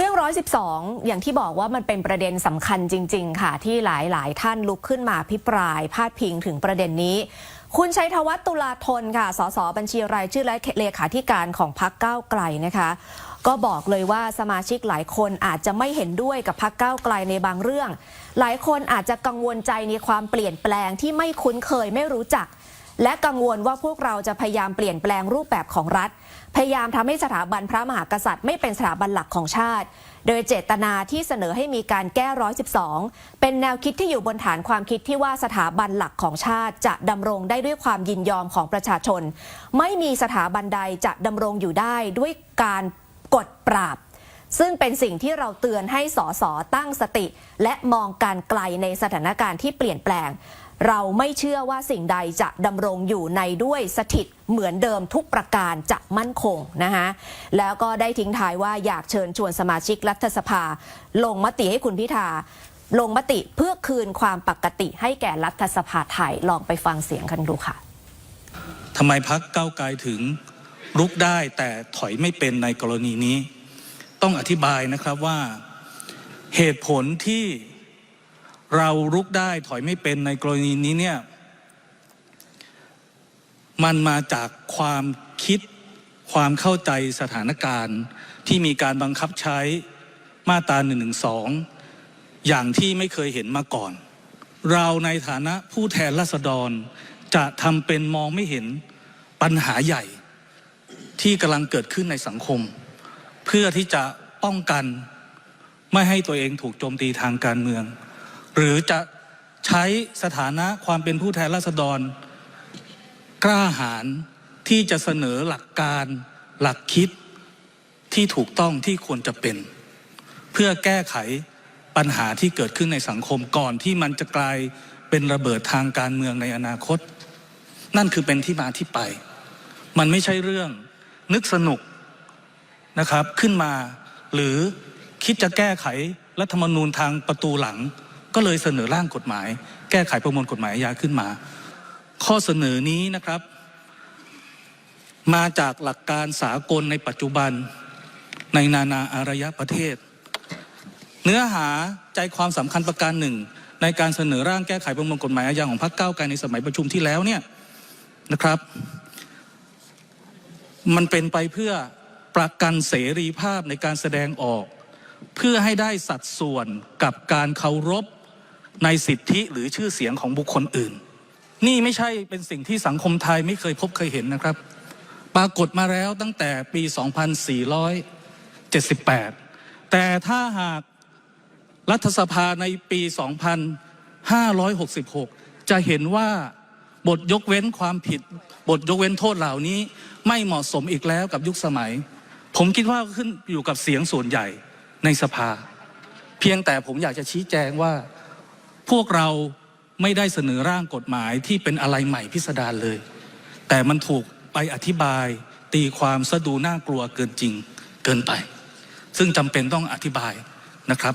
เรื่อง 112 อย่างที่บอกว่ามันเป็นประเด็นสำคัญจริง ๆ ค่ะ ที่หลายๆ ท่านลุกขึ้นมาพิปราย พาดพิงถึงประเด็นนี้ คุณชัยธวัฒน์ตุลาธนค่ะ สสบัญชีรายชื่อและเลขาธิการของพักก้าวไกลนะคะ ก็บอกเลยว่าสมาชิกหลายคนอาจจะไม่เห็นด้วยกับพักก้าวไกลในบางเรื่อง หลายคนอาจจะกังวลใจในความเปลี่ยนแปลงที่ไม่คุ้นเคยไม่รู้จัก และกังวลว่าพวกเราจะพยายามเปลี่ยนแปลงรูปแบบของรัฐ พยายามทำให้สถาบันพระมหากษัตริย์ไม่เป็นสถาบันหลักของชาติ โดยเจตนาที่เสนอให้มีการแก้ 112 เป็นแนวคิดที่อยู่บนฐานความคิดที่ว่าสถาบันหลักของชาติ จะดำรงได้ด้วยความยินยอมของประชาชน ไม่มีสถาบันใดจะดำรงอยู่ได้ด้วยการกดปราบซึ่งเป็นสิ่งที่เราเตือนให้สสตั้งสติ และมองการไกลในสถานการณ์ที่เปลี่ยนแปลง เราไม่เชื่อว่าสิ่งใดจะดำรงอยู่ในด้วยสถิตเหมือนเดิมทุกประการจะมั่นคงนะคะแล้วก็ได้ทิ้งท้ายว่าอยากเชิญชวนสมาชิกรัฐสภา ลงมติให้คุณพิธาลงมติเพื่อคืนความปกติให้แก่รัฐสภาไทยลองไปฟังเสียงกันดูค่ะทำไมพักเก้าวไกลถึงรุกได้แต่ถอยไม่เป็นในกรณีนี้ ต้องอธิบายนะครับว่าเหตุผลที่ เรารุกได้ถอยไม่เป็นในกรณีนี้เนี่ยมันมาจากความคิดความเข้าใจสถานการณ์ ที่มีการบังคับใช้มาตรา1นึอย่างที่ไม่เคยเห็นมาก่อน เราในฐานะผู้แทนราษฎรจะทำเป็นมองไม่เห็นปัญหาใหญ่ที่กำลังเกิดขึ้นในสังคม เพื่อที่จะป้องกันไม่ให้ตัวเองถูกโจมตีทางการเมือง หรือจะใช้สถานะความเป็นผู้แทนราษฎร กล้าหาญที่จะเสนอหลักการหลักคิดที่ถูกต้องที่ควรจะเป็น เพื่อแก้ไขปัญหาที่เกิดขึ้นในสังคมก่อนที่มันจะกลายเป็นระเบิดทางการเมืองในอนาคต นั่นคือเป็นที่มาที่ไป มันไม่ใช่เรื่องนึกสนุกนะครับขึ้นมา หรือคิดจะแก้ไขรัฐธรรมนูญทางประตูหลัง ก็เลยเสนอร่างกฎหมาย แก้ไขประมวลกฎหมายอาญาขึ้นมา ข้อเสนอนี้นะครับ มาจากหลักการสากลในปัจจุบันในนานาอารยประเทศ เนื้อหาใจความสำคัญประการหนึ่ง ในการเสนอร่างแก้ไขประมวลกฎหมายอาญาของพรรคก้าวไกลในสมัยประชุมที่แล้วเนี่ยนะครับ มันเป็นไปเพื่อประกันเสรีภาพในการแสดงออก เพื่อให้ได้สัดส่วนกับการเคารพ ในสิทธิหรือชื่อเสียงของบุคคลอื่น นี่ไม่ใช่เป็นสิ่งที่สังคมไทยไม่เคยพบเคยเห็นนะครับ ปรากฏมาแล้วตั้งแต่ปี 2478 แต่ถ้าหากรัฐสภาในปี 2566 จะเห็นว่าบทยกเว้นความผิด บทยกเว้นโทษเหล่านี้ไม่เหมาะสมอีกแล้วกับยุคสมัย ผมคิดว่าขึ้นอยู่กับเสียงส่วนใหญ่ในสภา เพียงแต่ผมอยากจะชี้แจงว่า พวกเราไม่ได้เสนอร่างกฎหมายที่เป็นอะไรใหม่พิสดารเลย แต่มันถูกไปอธิบายตีความสะดูน่ากลัวเกินจริงเกินไป ซึ่งจำเป็นต้องอธิบายนะครับ